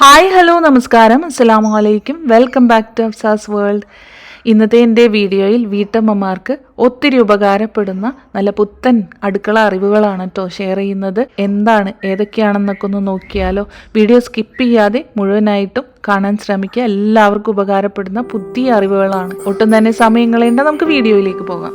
Hi hello നമസ്കാരം. അസ്സലാമു അലൈക്കും. Welcome back to Afsas world. ഇന്നത്തെ എന്റെ വീഡിയോയിൽ വീട്ടമ്മമാർക്ക് ഒത്തിരി ഉപകാരപ്പെടുന്ന നല്ല പുത്തൻ അടുക്കള അറിവുകളാണ് കേട്ടോ ഷെയർ ചെയ്യുന്നത്. എന്താണ് ഏതൊക്കെയാണെന്നൊക്കെ ഒന്ന് നോക്കിയാലോ. വീഡിയോ സ്കിപ്പ് ചെയ്യാതെ മുഴുവനായിട്ടും കാണാൻ ശ്രമിക്കുക. എല്ലാവർക്കും ഉപകാരപ്പെടുന്ന പുതിയ അറിവുകളാണ്. ഒട്ടും തന്നെ സമയം കളയേണ്ട നമുക്ക് വീഡിയോയിലേക്ക് പോകാം.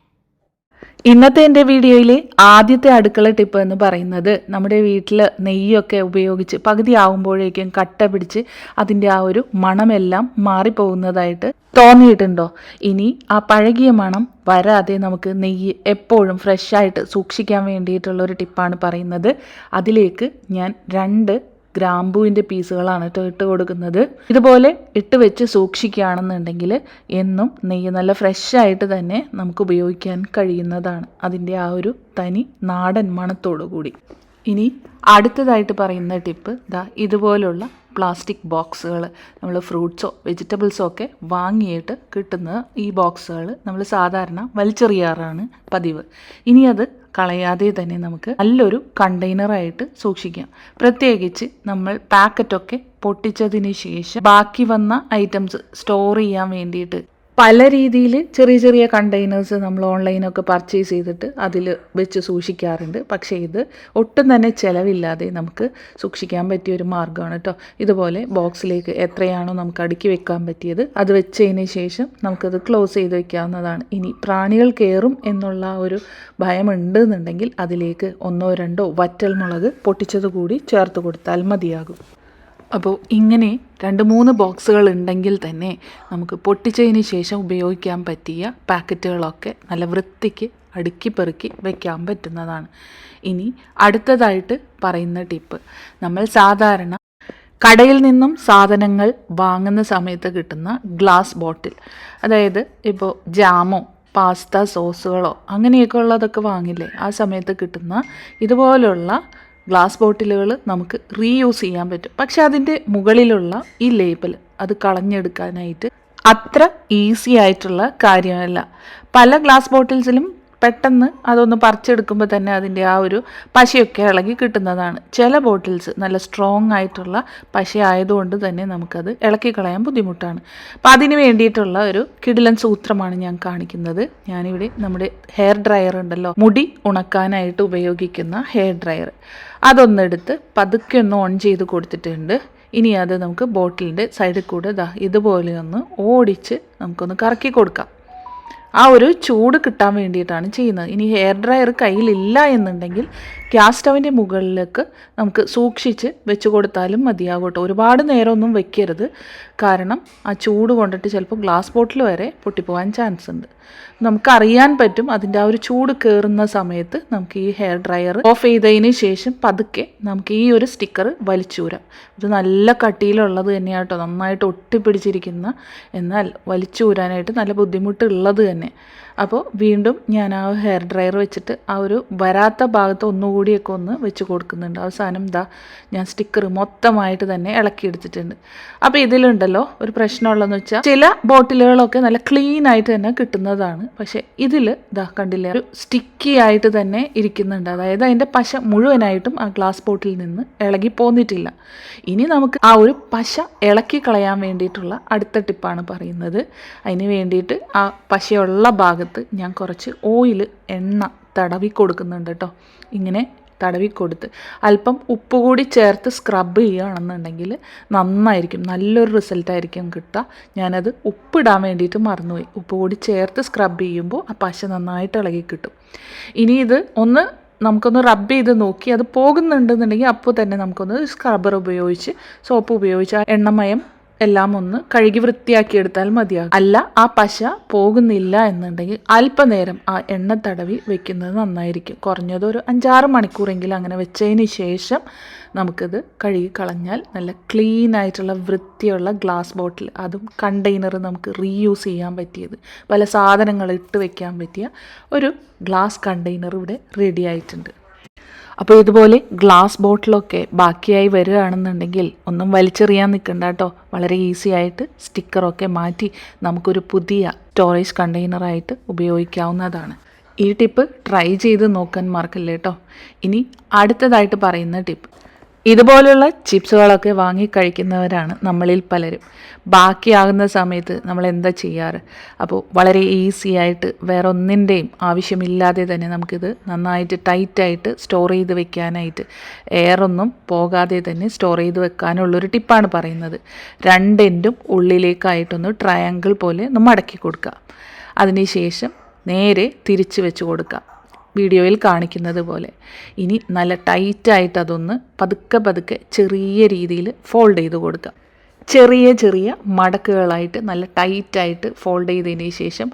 ഇന്നത്തെ എന്റെ വീഡിയോയിലെ ആദ്യത്തെ അടുക്കള ടിപ്പ് എന്ന് പറയുന്നത് നമ്മുടെ വീട്ടിൽ നെയ്യൊക്കെ ഉപയോഗിച്ച് പകുതി ആവുമ്പോഴേക്കും കട്ട പിടിച്ച് അതിന്റെ ആ ഒരു മണമെല്ലാം മാറിപ്പോകുന്നതായിട്ട് തോന്നിയിട്ടുണ്ടോ? ഇനി ആ പഴകിയ മണം വരാതെ നമുക്ക് നെയ്യ് എപ്പോഴും ഫ്രഷായിട്ട് സൂക്ഷിക്കാൻ വേണ്ടിയിട്ടുള്ള ഒരു ടിപ്പാണ് പറയുന്നത്. അതിലേക്ക് ഞാൻ രണ്ട് ഗ്രാമ്പൂവിന്റെ പീസുകളാണ് കേട്ടോ ഇട്ട് കൊടുക്കുന്നത്. ഇതുപോലെ ഇട്ട് വെച്ച് സൂക്ഷിക്കുകയാണെന്നുണ്ടെങ്കിൽ എന്നും നെയ്യ് നല്ല ഫ്രഷ് ആയിട്ട് തന്നെ നമുക്ക് ഉപയോഗിക്കാൻ കഴിയുന്നതാണ്. അതിന്റെ ആ ഒരു തനി നാടൻ മണത്തോടു കൂടി. ഇനി അടുത്തതായിട്ട് പറയുന്ന ടിപ്പ് ദാ ഇതുപോലുള്ള പ്ലാസ്റ്റിക് ബോക്സുകൾ നമ്മൾ ഫ്രൂട്ട്സോ വെജിറ്റബിൾസോ ഒക്കെ വാങ്ങിയിട്ട് കിട്ടുന്ന ഈ ബോക്സുകൾ നമ്മൾ സാധാരണ വലിച്ചെറിയാറാണ് പതിവ്. ഇനി അത് കളയാതെ തന്നെ നമുക്ക് നല്ലൊരു കണ്ടെയ്നറായിട്ട് സൂക്ഷിക്കാം. പ്രത്യേകിച്ച് നമ്മൾ പാക്കറ്റൊക്കെ പൊട്ടിച്ചതിന് ശേഷം ബാക്കി വന്ന ഐറ്റംസ് സ്റ്റോർ ചെയ്യാൻ വേണ്ടിയിട്ട് പല രീതിയിൽ ചെറിയ ചെറിയ കണ്ടെയ്നേഴ്സ് നമ്മൾ ഓൺലൈനൊക്കെ പർച്ചേസ് ചെയ്തിട്ട് അതിൽ വെച്ച് സൂക്ഷിക്കാറുണ്ട്. പക്ഷേ ഇത് ഒട്ടും തന്നെ ചിലവില്ലാതെ നമുക്ക് സൂക്ഷിക്കാൻ പറ്റിയ ഒരു മാർഗമാണ് കേട്ടോ ഇതുപോലെ ബോക്സിലേക്ക് എത്രയാണോ നമുക്ക് അടുക്കി വെക്കാൻ പറ്റിയത് അത് വെച്ചതിന് ശേഷം നമുക്കത് ക്ലോസ് ചെയ്ത് വെക്കാവുന്നതാണ്. ഇനി പ്രാണികൾ കയറും എന്നുള്ള ഒരു ഭയമുണ്ട് എന്നുണ്ടെങ്കിൽ അതിലേക്ക് ഒന്നോ രണ്ടോ വറ്റൽ മുളക് പൊട്ടിച്ചത് കൂടി ചേർത്ത് കൊടുത്താൽ മതിയാകും. അപ്പോൾ ഇങ്ങനെ രണ്ട് മൂന്ന് ബോക്സുകൾ ഉണ്ടെങ്കിൽ തന്നെ നമുക്ക് പൊട്ടിച്ചതിന് ശേഷം ഉപയോഗിക്കാൻ പറ്റിയ പാക്കറ്റുകളൊക്കെ നല്ല വൃത്തിക്ക് അടുക്കി പെറുക്കി വയ്ക്കാൻ പറ്റുന്നതാണ്. ഇനി അടുത്തതായിട്ട് പറയുന്ന ടിപ്പ്. നമ്മൾ സാധാരണ കടയിൽ നിന്നും സാധനങ്ങൾ വാങ്ങുന്ന സമയത്ത് കിട്ടുന്ന ഗ്ലാസ് ബോട്ടിൽ. അതായത് ഇപ്പോൾ ജാമോ പാസ്ത സോസുകളോ അങ്ങനെയൊക്കെ ഉള്ളതൊക്കെ വാങ്ങില്ലേ? ആ സമയത്ത് കിട്ടുന്ന ഇതുപോലുള്ള ഗ്ലാസ് ബോട്ടിലുകൾ നമുക്ക് റീയൂസ് ചെയ്യാൻ പറ്റും. പക്ഷെ അതിന്റെ മുകളിലുള്ള ഈ ലേബൽ അത് കളഞ്ഞെടുക്കാനായിട്ട് അത്ര ഈസി ആയിട്ടുള്ള കാര്യമല്ല. പല ഗ്ലാസ് ബോട്ടിൽസിലും പെട്ടെന്ന് അതൊന്ന് പറിച്ചെടുക്കുമ്പോൾ തന്നെ അതിന്റെ ആ ഒരു പശയൊക്കെ ഇളകി കിട്ടുന്നതാണ്. ചില ബോട്ടിൽസ് നല്ല സ്ട്രോങ് ആയിട്ടുള്ള പശ ആയതുകൊണ്ട് തന്നെ നമുക്കത് ഇളക്കി കളയാൻ ബുദ്ധിമുട്ടാണ്. അപ്പം അതിന് വേണ്ടിയിട്ടുള്ള ഒരു കിടിലൻ സൂത്രമാണ് ഞാൻ കാണിക്കുന്നത്. ഞാനിവിടെ നമ്മുടെ ഹെയർ ഡ്രയർ ഉണ്ടല്ലോ. മുടി ഉണക്കാനായിട്ട് ഉപയോഗിക്കുന്ന ഹെയർ ഡ്രയർ അതൊന്നെടുത്ത് പതുക്കെ ഒന്ന് ഓൺ ചെയ്ത് കൊടുത്തിട്ടുണ്ട്. ഇനി അത് നമുക്ക് ബോട്ടിലിന്റെ സൈഡിൽ കൂടെ ദാ ഇതുപോലെ ഒന്ന് ഓടിച്ച് നമുക്കൊന്ന് കറക്കി കൊടുക്കാം. ആ ഒരു ചൂട് കിട്ടാൻ വേണ്ടിയിട്ടാണ് ചെയ്യുന്നത്. ഇനി ഹെയർ ഡ്രയർ കയ്യിലില്ല എന്നുണ്ടെങ്കിൽ ഗ്യാസ് സ്റ്റവിന്റെ മുകളിലേക്ക് നമുക്ക് സൂക്ഷിച്ച് വെച്ച് കൊടുത്താലും മതിയാകും കേട്ടോ. ഒരുപാട് നേരമൊന്നും വെക്കരുത്. കാരണം ആ ചൂട് കൊണ്ടിട്ട് ചിലപ്പോൾ ഗ്ലാസ് ബോട്ടിൽ വരെ പൊട്ടിപ്പോകാൻ ചാൻസ് ഉണ്ട്. നമുക്കറിയാൻ പറ്റും അതിന്റെ ആ ഒരു ചൂട് കയറുന്ന സമയത്ത് നമുക്ക് ഈ ഹെയർ ഡ്രയർ ഓഫ് ചെയ്തതിന് ശേഷം പതുക്കെ നമുക്ക് ഈ ഒരു സ്റ്റിക്കർ വലിച്ചൂരാം. ഇത് നല്ല കട്ടിയിലുള്ളത് തന്നെയാണ് കേട്ടോ. നന്നായിട്ട് ഒട്ടിപ്പിടിച്ചിരിക്കുന്ന എന്നാൽ വലിച്ചൂരാനായിട്ട് നല്ല ബുദ്ധിമുട്ടുള്ളത് തന്നെ. അപ്പോൾ വീണ്ടും ഞാൻ ആ ഹെയർ ഡ്രയർ വെച്ചിട്ട് ആ ഒരു വരാത്ത ഭാഗത്ത് ഒന്നുകൂടിയൊക്കെ ഒന്ന് വെച്ച് കൊടുക്കുന്നുണ്ട്. അവസാനം ദാ ഞാൻ സ്റ്റിക്കർ മൊത്തമായിട്ട് തന്നെ ഇളക്കിയെടുത്തിട്ടുണ്ട്. അപ്പോൾ ഇതിലുണ്ടല്ലോ ഒരു പ്രശ്നമുള്ളതെന്ന് വെച്ചാൽ ചില ബോട്ടിലുകളൊക്കെ നല്ല ക്ലീൻ ആയിട്ട് തന്നെ കിട്ടുന്നതാണ്. പക്ഷേ ഇതിൽ ദാ കണ്ടില്ലേ ഒരു സ്റ്റിക്കി ആയിട്ട് തന്നെ ഇരിക്കുന്നുണ്ട്. അതായത് അതിന്റെ പശ മുഴുവനായിട്ടും ആ ഗ്ലാസ് ബോട്ടിൽ നിന്ന് ഇളകി പോന്നിട്ടില്ല. ഇനി നമുക്ക് ആ ഒരു പശ ഇളക്കി കളയാൻ വേണ്ടിയിട്ടുള്ള അടുത്ത ടിപ്പാണ് പറയുന്നത്. അതിന് വേണ്ടിയിട്ട് ആ പശയുള്ള ഭാഗത്ത് ഞാൻ കുറച്ച് ഓയിൽ എണ്ണ തടവി കൊടുക്കുന്നുണ്ട് കേട്ടോ. ഇങ്ങനെ തടവി കൊടുത്ത്. അല്പം ഉപ്പ് കൂടി ചേർത്ത് സ്ക്രബ് ചെയ്യുകയാണെന്നുണ്ടെങ്കിൽ നന്നായിരിക്കും. നല്ലൊരു റിസൾട്ടായിരിക്കും കിട്ടുക. ഞാനത് ഉപ്പിടാൻ വേണ്ടിയിട്ട് മറന്നുപോയി. ഉപ്പ് കൂടി ചേർത്ത് സ്ക്രബ് ചെയ്യുമ്പോൾ ആ പശ നന്നായിട്ട് ഇളകി കിട്ടും. ഇനി ഇത് ഒന്ന് നമുക്കൊന്ന് റബ്ബ് ചെയ്ത് നോക്കി അത് പോകുന്നുണ്ടെന്നുണ്ടെങ്കിൽ അപ്പോൾ തന്നെ നമുക്കൊന്ന് സ്ക്രബ്ബർ ഉപയോഗിച്ച് സോപ്പ് ഉപയോഗിച്ച് ആ എണ്ണമയം എല്ലാം ഒന്ന് കഴുകി വൃത്തിയാക്കി എടുത്താൽ മതിയാകും. അല്ല ആ പശ പോകുന്നില്ല എന്നുണ്ടെങ്കിൽ അല്പനേരം ആ എണ്ണ തടവി വെക്കുന്നത് നന്നായിരിക്കും. കുറഞ്ഞത് ഒരു അഞ്ചാറ് മണിക്കൂറെങ്കിലും അങ്ങനെ വെച്ചതിന് ശേഷം നമുക്കിത് കഴുകി കളഞ്ഞാൽ നല്ല ക്ലീൻ ആയിട്ടുള്ള വൃത്തിയുള്ള ഗ്ലാസ് ബോട്ടിൽ അതും കണ്ടെയ്നർ നമുക്ക് റീയൂസ് ചെയ്യാൻ പറ്റിയത് പല സാധനങ്ങൾ ഇട്ട് വെക്കാൻ പറ്റിയ ഒരു ഗ്ലാസ് കണ്ടെയ്നർ ഇവിടെ റെഡി ആയിട്ടുണ്ട്. അപ്പോൾ ഇതുപോലെ ഗ്ലാസ് ബോട്ടിലൊക്കെ ബാക്കിയായി വരികയാണെന്നുണ്ടെങ്കിൽ ഒന്നും വലിച്ചെറിയാൻ നിൽക്കണ്ട കേട്ടോ വളരെ ഈസി ആയിട്ട് സ്റ്റിക്കറൊക്കെ മാറ്റി നമുക്കൊരു പുതിയ സ്റ്റോറേജ് കണ്ടെയ്നറായിട്ട് ഉപയോഗിക്കാവുന്നതാണ്. ഈ ടിപ്പ് ട്രൈ ചെയ്ത് നോക്കാൻ മറക്കല്ലേ കേട്ടോ ഇനി അടുത്തതായിട്ട് പറയുന്ന ടിപ്പ് ഇതുപോലുള്ള ചിപ്സുകളൊക്കെ വാങ്ങി കഴിക്കുന്നവരാണ് നമ്മളിൽ പലരും. ബാക്കിയാകുന്ന സമയത്ത് നമ്മൾ എന്താ ചെയ്യാറ്? അപ്പോൾ വളരെ ഈസി ആയിട്ട് വേറെ ഒന്നിന്റെയും ആവശ്യമില്ലാതെ തന്നെ നമുക്കിത് നന്നായിട്ട് ടൈറ്റായിട്ട് സ്റ്റോർ ചെയ്ത് വെക്കാനായിട്ട് എയറൊന്നും പോകാതെ തന്നെ സ്റ്റോർ ചെയ്ത് വെക്കാനുള്ളൊരു ടിപ്പാണ് പറയുന്നത്. രണ്ടെൻഡും ഉള്ളിലേക്കായിട്ടൊന്ന് ട്രയാങ്കിൾ പോലെ ഒന്ന് മടക്കി കൊടുക്കുക. അതിനുശേഷം നേരെ തിരിച്ച് വെച്ച് കൊടുക്കുക. വീഡിയോയിൽ കാണിക്കുന്നത് പോലെ. ഇനി നല്ല ടൈറ്റായിട്ട് അതൊന്ന് പതുക്കെ പതുക്കെ ചെറിയ രീതിയിൽ ഫോൾഡ് ചെയ്ത് കൊടുക്കുക. ചെറിയ ചെറിയ മടക്കുകളായിട്ട് നല്ല ടൈറ്റായിട്ട് ഫോൾഡ് ചെയ്തതിന് ശേഷം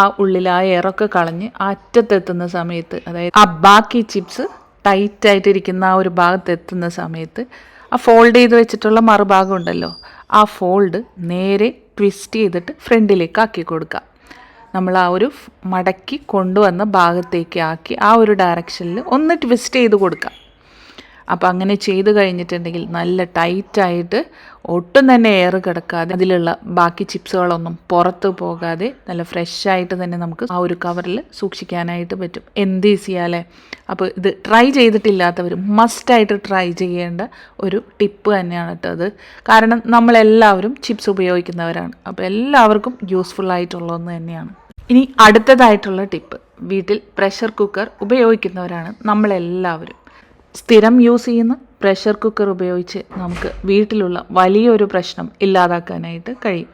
ആ ഉള്ളിൽ ആ എയറൊക്കെ കളഞ്ഞ് അറ്റത്തെത്തുന്ന സമയത്ത് അതായത് ആ ബാക്കി ചിപ്സ് ടൈറ്റായിട്ടിരിക്കുന്ന ആ ഒരു ഭാഗത്ത് എത്തുന്ന സമയത്ത് ആ ഫോൾഡ് ചെയ്ത് വെച്ചിട്ടുള്ള മറുഭാഗം ഉണ്ടല്ലോ ആ ഫോൾഡ് നേരെ ട്വിസ്റ്റ് ചെയ്തിട്ട് ഫ്രണ്ടിലേക്ക് ആക്കി കൊടുക്കുക. നമ്മൾ ആ ഒരു മടക്കി കൊണ്ടുവന്ന ഭാഗത്തേക്ക് ആക്കി ആ ഒരു ഡയറക്ഷനിൽ ഒന്ന് ട്വിസ്റ്റ് ചെയ്ത് കൊടുക്കാം. അപ്പോൾ അങ്ങനെ ചെയ്ത് കഴിഞ്ഞിട്ടുണ്ടെങ്കിൽ നല്ല ടൈറ്റായിട്ട് ഒട്ടും തന്നെ എയർ കിടക്കാതെ അതിലുള്ള ബാക്കി ചിപ്സുകളൊന്നും പുറത്ത് പോകാതെ നല്ല ഫ്രഷായിട്ട് തന്നെ നമുക്ക് ആ ഒരു കവറിൽ സൂക്ഷിക്കാനായിട്ട് പറ്റും. എന്ത് ഈസിയാലേ അപ്പോൾ ഇത് ട്രൈ ചെയ്തിട്ടില്ലാത്തവർ മസ്റ്റായിട്ട് ട്രൈ ചെയ്യേണ്ട ഒരു ടിപ്പ് തന്നെയാണ് കേട്ടോ അത്. കാരണം നമ്മളെല്ലാവരും ചിപ്സ് ഉപയോഗിക്കുന്നവരാണ്. അപ്പോൾ എല്ലാവർക്കും യൂസ്ഫുൾ ഒന്ന് തന്നെയാണ്. ഇനി അടുത്തതായിട്ടുള്ള ടിപ്പ് വീട്ടിൽ പ്രഷർ കുക്കർ ഉപയോഗിക്കുന്നവരാണ് നമ്മളെല്ലാവരും. സ്ഥിരം യൂസ് ചെയ്യുന്ന പ്രഷർ കുക്കർ ഉപയോഗിച്ച് നമുക്ക് വീട്ടിലുള്ള വലിയൊരു പ്രശ്നം ഇല്ലാതാക്കാനായിട്ട് കഴിയും.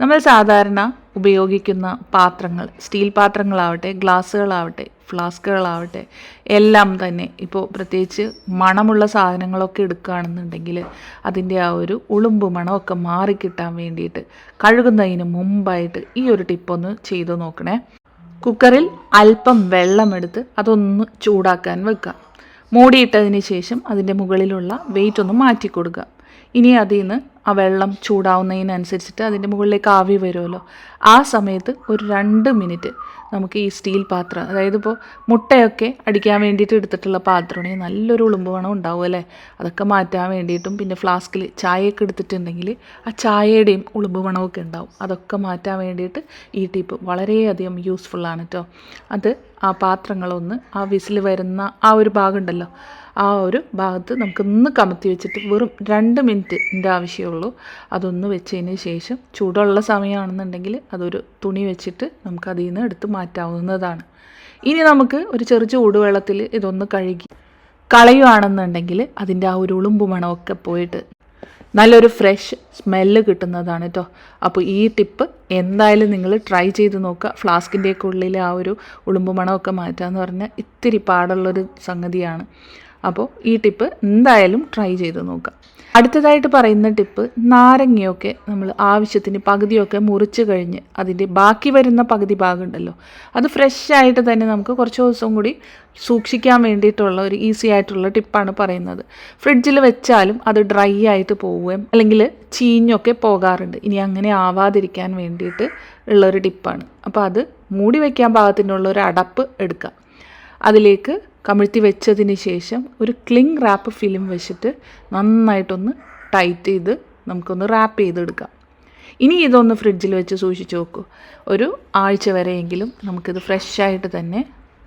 നമ്മൾ സാധാരണ ഉപയോഗിക്കുന്ന പാത്രങ്ങൾ സ്റ്റീൽ പാത്രങ്ങളാവട്ടെ ഗ്ലാസ്സുകളാവട്ടെ ഫ്ലാസ്കുകളാവട്ടെ എല്ലാം തന്നെ ഇപ്പോൾ പ്രത്യേകിച്ച് മണമുള്ള സാധനങ്ങളൊക്കെ എടുക്കുകയാണെന്നുണ്ടെങ്കിൽ അതിന്റെ ആ ഒരു ഉളുമ്പ് മണമൊക്കെ മാറിക്കിട്ടാൻ വേണ്ടിയിട്ട് കഴുകുന്നതിന് മുമ്പായിട്ട് ഈ ഒരു ടിപ്പൊന്ന് ചെയ്തു നോക്കണേ. കുക്കറിൽ അല്പം വെള്ളമെടുത്ത് അതൊന്ന് ചൂടാക്കാൻ വെക്കുക. മൂടിയിട്ടതിന് ശേഷം അതിന്റെ മുകളിലുള്ള വെയിറ്റ് ഒന്ന് മാറ്റി കൊടുക്കുക ഇനി അതിൽ നിന്ന് ആ വെള്ളം ചൂടാവുന്നതിനനുസരിച്ചിട്ട് അതിന്റെ മുകളിലേക്ക് ആവി വരുമല്ലോ. ആ സമയത്ത് ഒരു രണ്ട് മിനിറ്റ് നമുക്ക് ഈ സ്റ്റീൽ പാത്രം അതായത് ഇപ്പോൾ മുട്ടയൊക്കെ അടിക്കാൻ വേണ്ടിയിട്ട് എടുത്തിട്ടുള്ള പാത്രമാണെങ്കിൽ നല്ലൊരു ഉളുമ്പ് വേണം ഉണ്ടാവും അല്ലേ? അതൊക്കെ മാറ്റാൻ വേണ്ടിയിട്ടും പിന്നെ ഫ്ലാസ്കിൽ ചായയൊക്കെ എടുത്തിട്ടുണ്ടെങ്കിൽ ആ ചായയുടെയും ഉളുമ്പ് മണമൊക്കെ ഉണ്ടാവും. അതൊക്കെ മാറ്റാൻ വേണ്ടിയിട്ട് ഈ ടിപ്പ് വളരെയധികം യൂസ്ഫുള്ളാണ് കേട്ടോ. അത് ആ പാത്രങ്ങളൊന്ന് ആ വിസിൽ വരുന്ന ആ ഒരു ഭാഗം ഉണ്ടല്ലോ ആ ഒരു ഭാഗത്ത് നമുക്ക് നമുക്കൊന്ന് കമത്തി വെച്ചിട്ട് വെറും രണ്ട് മിനിറ്റിന്റെ ആവശ്യമുള്ളൂ അതൊന്ന് വെച്ചതിന് ശേഷം ചൂടുള്ള സമയമാണെന്നുണ്ടെങ്കിൽ അതൊരു തുണി വെച്ചിട്ട് നമുക്ക് അതിൽ നിന്ന് എടുത്ത് മാറ്റാവുന്നതാണ്. ഇനി നമുക്ക് ഒരു ചെറു ചൂടുവെള്ളത്തിൽ ഇതൊന്ന് കഴുകി കളയുകയാണെന്നുണ്ടെങ്കിൽ അതിന്റെ ആ ഒരു ഉളുമ്പ് മണമൊക്കെ പോയിട്ട് നല്ലൊരു ഫ്രഷ് സ്മെല്ല് കിട്ടുന്നതാണ് കേട്ടോ. അപ്പോൾ ഈ ടിപ്പ് എന്തായാലും നിങ്ങൾ ട്രൈ ചെയ്ത് നോക്കുക. ഫ്ലാസ്കിന്റെയൊക്കെ ഉള്ളിൽ ആ ഒരു ഉളുമ്പ് മണമൊക്കെ മാറ്റാന്ന് പറഞ്ഞാൽ ഇത്തിരി പാടുള്ളൊരു സംഗതിയാണ്. അപ്പോൾ ഈ ടിപ്പ് എന്തായാലും ട്രൈ ചെയ്ത് നോക്കാം അടുത്തതായിട്ട് പറയുന്ന ടിപ്പ് നാരങ്ങയൊക്കെ നമ്മൾ ആവശ്യത്തിന് പകുതിയൊക്കെ മുറിച്ച് കഴിഞ്ഞ് അതിന്റെ ബാക്കി വരുന്ന പകുതി ഭാഗമുണ്ടല്ലോ അത് ഫ്രഷ് ആയിട്ട് തന്നെ നമുക്ക് കുറച്ച് ദിവസം കൂടി സൂക്ഷിക്കാൻ വേണ്ടിയിട്ടുള്ള ഒരു ഈസി ആയിട്ടുള്ള ടിപ്പാണ് പറയുന്നത്. ഫ്രിഡ്ജിൽ വെച്ചാലും അത് ഡ്രൈ ആയിട്ട് പോവുകയും അല്ലെങ്കിൽ ചീഞ്ഞൊക്കെ പോകാറുണ്ട്. ഇനി അങ്ങനെ ആവാതിരിക്കാൻ വേണ്ടിയിട്ട് ഉള്ളൊരു ടിപ്പാണ്. അപ്പോൾ അത് മൂടി വയ്ക്കാൻ ഭാഗത്തിനുള്ള ഒരു അടപ്പ് എടുക്കുക. അതിലേക്ക് കമിഴ്ത്തി വെച്ചതിന് ശേഷം ഒരു ക്ലിങ് റാപ്പ് ഫിലിം വെച്ചിട്ട് നന്നായിട്ടൊന്ന് ടൈറ്റ് ചെയ്ത് നമുക്കൊന്ന് റാപ്പ് ചെയ്തെടുക്കാം. ഇനി ഇതൊന്ന് ഫ്രിഡ്ജിൽ വെച്ച് സൂക്ഷിച്ച് നോക്കൂ ഒരു ആഴ്ച വരെയെങ്കിലും നമുക്കിത് ഫ്രഷായിട്ട് തന്നെ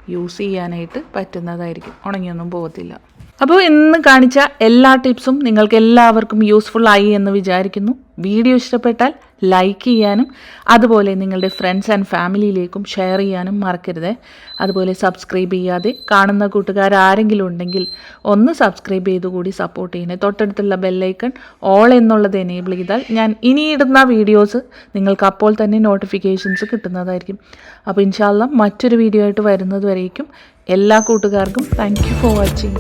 യൂസ് ചെയ്യാനായിട്ട് പറ്റുന്നതായിരിക്കും. ഉണങ്ങിയൊന്നും പോകത്തില്ല. അപ്പോൾ ഇന്ന് കാണിച്ച എല്ലാ ടിപ്സും നിങ്ങൾക്ക് എല്ലാവർക്കും യൂസ്ഫുൾ ആയി എന്ന് വിചാരിക്കുന്നു. വീഡിയോ ഇഷ്ടപ്പെട്ടാൽ ലൈക്ക് ചെയ്യാനും അതുപോലെ നിങ്ങളുടെ ഫ്രണ്ട്സ് ആൻഡ് ഫാമിലിയിലേക്കും ഷെയർ ചെയ്യാനും മറക്കരുത്. അതുപോലെ സബ്സ്ക്രൈബ് ചെയ്യാതെ കാണുന്ന കൂട്ടുകാർ ആരെങ്കിലും ഉണ്ടെങ്കിൽ ഒന്ന് സബ്സ്ക്രൈബ് ചെയ്ത് കൂടി സപ്പോർട്ട് ചെയ്യണേ. തൊട്ടടുത്തുള്ള ബെല്ലൈക്കൺ ഓൾ എന്നുള്ളത് എനേബിൾ ചെയ്താൽ ഞാൻ ഇനിയിടുന്ന വീഡിയോസ് നിങ്ങൾക്ക് അപ്പോൾ തന്നെ നോട്ടിഫിക്കേഷൻസ് കിട്ടുന്നതായിരിക്കും. അപ്പോൾ ഇൻഷാല്ല മറ്റൊരു വീഡിയോ ആയിട്ട് വരുന്നത് വരേക്കും. എല്ലാ കൂട്ടുകാർക്കും താങ്ക് ഫോർ വാച്ചിങ്